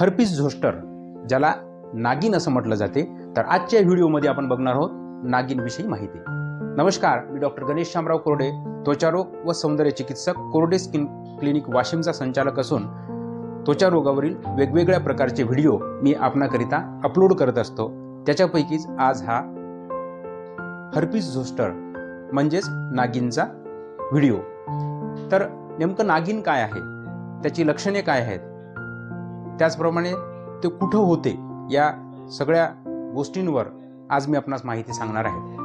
Herpes zoster ज्याला नागिन असं म्हटलं जाते तर आजच्या व्हिडिओमध्ये आपण बघणार आहोत नागिनविषयी माहिती. नमस्कार मी डॉक्टर गणेश शामराव कोरडे त्वचारोग व सौंदर्य चिकित्सक कोरडे स्किन क्लिनिक वाशिमचा संचालक असून त्वचा रोगावरील वेगवेगळ्या प्रकारचे व्हिडिओ मी आपणाकरिता अपलोड करत असतो. त्याच्यापैकीच आज हा हर्पिस झोस्टर म्हणजेच नागिनचा व्हिडिओ. तर नेमकं नागिन काय आहे? त्याची लक्षणे काय आहेत? त्याचप्रमाणे ते कुठं होते या सगळ्या गोष्टींवर आज मी आपणास माहिती सांगणार आहे.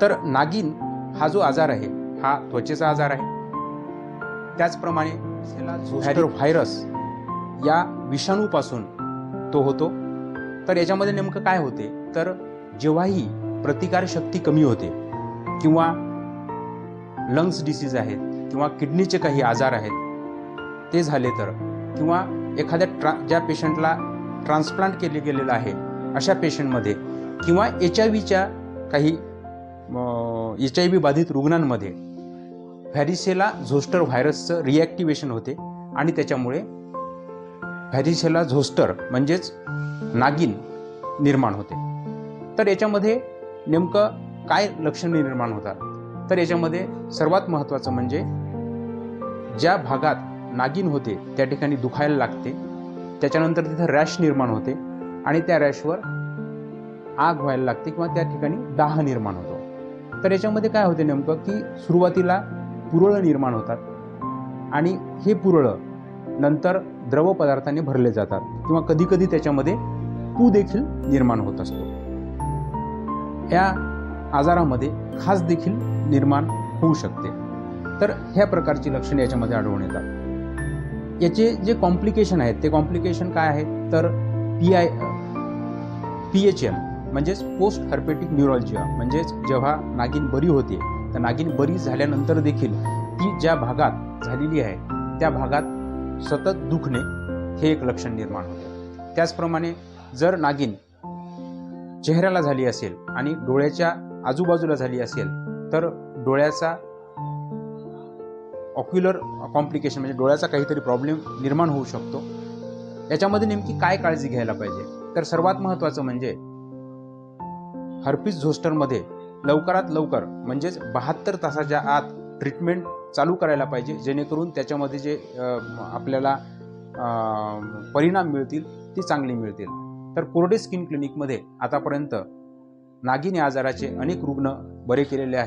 तर नागिन हा जो आजार आहे हा त्वचेचा आजार आहे. त्याचप्रमाणे व्हायरस या विषाणूपासून तो होतो. तर याच्यामध्ये नेमकं काय होते? तर जेव्हाही प्रतिकारशक्ती कमी होते किंवा लंग्स डिसीज आहेत किंवा किडनीचे काही आजार आहेत ते झाले तर किंवा एखाद्या ट्रा ज्या पेशंटला ट्रान्सप्लांट केले गेलेलं आहे अशा पेशंटमध्ये किंवा एच आय व्हीच्या काही एच आय व्ही बाधित रुग्णांमध्ये व्हॅरिसेला झोस्टर व्हायरसचं रिॲक्टिवेशन होते आणि त्याच्यामुळे व्हॅरिसेला झोस्टर म्हणजेच नागिन निर्माण होते. तर याच्यामध्ये नेमकं काय लक्षणे निर्माण होतात? तर याच्यामध्ये सर्वात महत्त्वाचं म्हणजे ज्या भागात नागिन होते त्या ठिकाणी दुखायला लागते. त्याच्यानंतर तिथं रॅश निर्माण होते आणि त्या रॅशवर आग व्हायला लागते किंवा त्या ठिकाणी दाह निर्माण होतो. तर याच्यामध्ये काय होते नेमकं की सुरुवातीला पुरळं निर्माण होतात आणि हे पुरळं नंतर द्रव पदार्थाने भरले जातात किंवा कधीकधी त्याच्यामध्ये पू देखील निर्माण होत असतो. या आजारामध्ये खास देखील निर्माण होऊ शकते. तर ह्या प्रकारची लक्षणे याच्यामध्ये आढळून येतात. याचे जे कॉम्प्लिकेशन आहेत ते कॉम्प्लिकेशन काय आहेत तर P I P H N म्हणजेच पोस्ट हर्पेटिक न्यूरॉलजिया म्हणजेच जेव्हा नागिन बरी होते तर नागिन बरी झाल्यानंतर देखील ती ज्या भागात झालेली आहे त्या भागात सतत दुखणे हे एक लक्षण निर्माण होते. त्याचप्रमाणे जर नागिन चेहऱ्याला झाली असेल आणि डोळ्याच्या आजूबाजूला झाली असेल तर डोळ्याचा ऑक्युलर कॉम्प्लिकेशन म्हणजे डोळ्याचा काहीतरी प्रॉब्लेम निर्माण होऊ शकतो. याच्यामध्ये नेमकी काय काळजी घ्यायला पाहिजे? तर सर्वात महत्त्वाचं म्हणजे हर्पीस झोस्टरमध्ये लवकरात लवकर म्हणजेच बहात्तर तासाच्या आत ट्रीटमेंट चालू करायला पाहिजे जेणेकरून त्याच्यामध्ये जे आपल्याला परिणाम मिळतील ती चांगली मिळतील. तर कोरडे स्किन क्लिनिकमध्ये आतापर्यंत नागिन आजाराचे अनेक रुग्ण बरे केलेले आहेत.